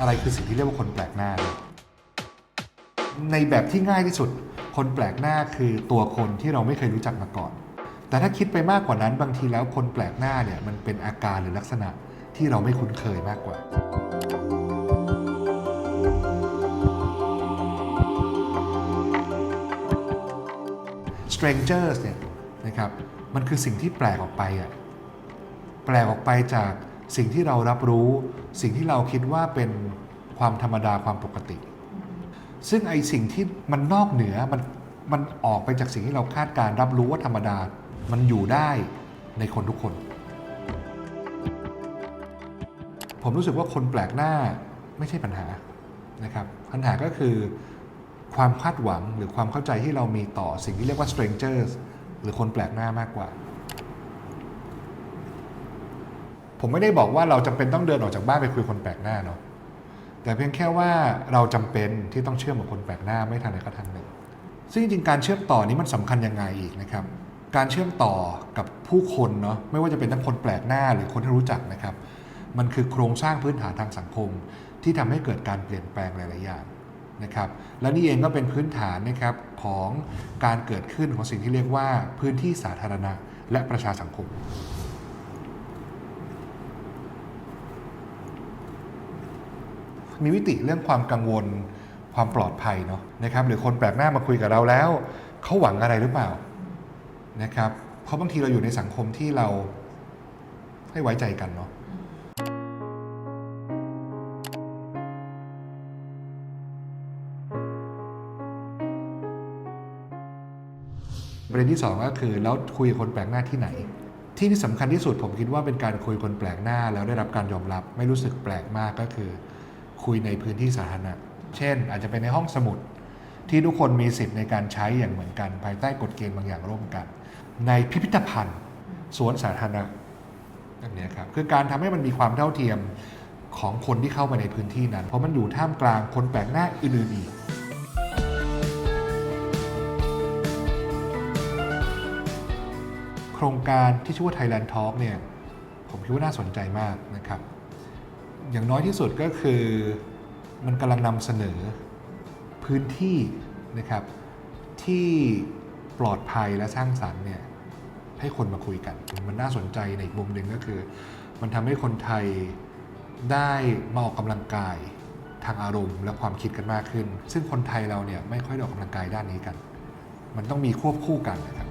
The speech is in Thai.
อะไรคือสิ่งที่เรียกว่าคนแปลกหน้า ในแบบที่ง่ายที่สุด คนแปลกหน้าคือตัวคนที่เราไม่เคยรู้จักมาก่อน แต่ถ้าคิดไปมากกว่านั้นบางทีแล้วคนแปลกหน้าเนี่ยมันเป็นอาการหรือลักษณะที่เราไม่คุ้นเคยมากกว่า strangers เนี่ยนะครับมันคือสิ่งที่แปลกออกไปอะแปลกออกไปจาก สิ่งที่เรารับรู้ สิ่งที่เราคิดว่าเป็นความธรรมดาความปกติ ซึ่งไอสิ่งที่มันนอกเหนือมันมันออกไปจากสิ่งที่เราคาดการรับรู้ว่าธรรมดา มันอยู่ได้ในคนทุกคน ผมรู้สึกว่าคนแปลกหน้าไม่ใช่ปัญหานะครับ ปัญหาก็คือความคาดหวังหรือความเข้าใจที่เรามีต่อสิ่งที่เรียกว่า strangers หรือคนแปลกหน้ามากกว่า ผมไม่ได้บอกว่าเราจำเป็นต้องเดินออกจากบ้านไปคุยคนแปลกหน้าเนาะแต่เพียงแค่ว่าเราจำเป็นที่ต้องเชื่อมกับคนแปลกหน้าไม่ทางใดก็ทางหนึ่ง ซึ่งจริงการเชื่อมต่อนี้มันสำคัญยังไงอีกนะครับ การเชื่อมต่อกับผู้คนเนาะไม่ว่าจะเป็นทั้งคนแปลกหน้าหรือคนที่รู้จักนะครับ มันคือโครงสร้างพื้นฐานทางสังคม ที่ทำให้เกิดการเปลี่ยนแปลงหลายๆอย่างนะครับ และนี่เองก็เป็นพื้นฐานนะครับของการเกิดขึ้นของสิ่งที่เรียกว่าพื้นที่สาธารณะ และประชาสังคม มีวิติเรื่องความกังวลความปลอดภัยเนาะนะครับหรือคนแปลกหน้ามาคุยกับเราแล้ว เขาหวังอะไรหรือเปล่านะครับเพราะบางทีเราอยู่ในสังคมที่เราให้ไว้ใจกันเนาะประเด็นที่สองก็คือแล้วคุยคนแปลกหน้าที่ไหน ที่ที่สำคัญที่สุดผมคิดว่าเป็นการคุยคนแปลกหน้าแล้วได้รับการยอมรับ ไม่รู้สึกแปลกมากก็คือ คุยในพื้นที่สาธารณะ เช่น อาจจะเป็นในห้องสมุด ที่ทุกคนมีสิทธิ์ในการใช้อย่างเหมือนกัน ภายใต้กฎเกณฑ์บางอย่างร่วมกัน ในพิพิธภัณฑ์ สวนสาธารณะแบบนี้ครับคือการทำให้มันมีความเท่าเทียมของคนที่เข้ามาในพื้นที่นั้น เพราะมันอยู่ท่ามกลางคนแปลกหน้าอื่นๆอีกโครงการที่ชื่อว่า Thailand Talk เนี่ย ผมคิดว่าน่าสนใจมากนะครับ อย่างน้อยที่สุดก็คือมันกำลังนำเสนอพื้นที่นะครับที่ปลอดภัยและสร้างสรรค์เนี่ยให้คนมาคุยกัน มันน่าสนใจในอีกมุมหนึ่งก็คือ มันทำให้คนไทยได้มาออกกำลังกายทางอารมณ์และความคิดกันมากขึ้น ซึ่งคนไทยเราเนี่ยไม่ค่อยออกกำลังกายด้านนี้กัน มันต้องมีควบคู่กันนะครับ